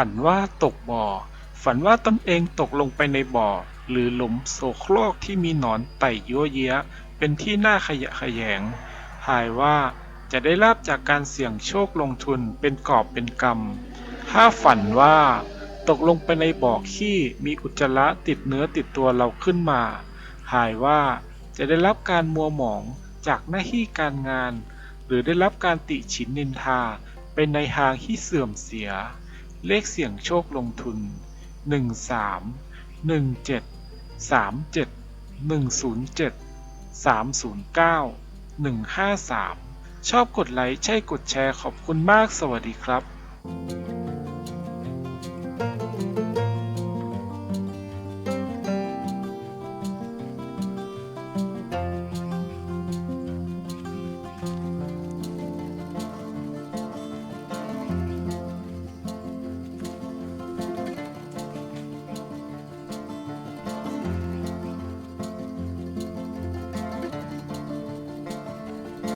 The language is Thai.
ฝันว่าตกบ่อ ฝันว่าตนเองตกลงไปในบ่อ หรือหลุมโสโครกที่มีหนอนไต่ยั่วเยี้ยเป็นที่น่าขยะแขยง ทายว่าจะได้ลาบจากการเสี่ยงโชคลงทุนเป็นกอบเป็นกำถ้าฝันว่าตกลงไปในบ่อขี้มีอุจจาระติดเนื้อติดตัวเราขึ้นมาทายว่าจะได้รับการมัวหมองจากหน้าที่การงาน หรือได้รับการติฉินนินทาเป็นในทางที่เสื่อมเสีย เลขเสี่ยงโชคลงทุน 13 17 37 107 309 153 ชอบกดไลค์ใช่กดแชร์ขอบคุณมากสวัสดีครับ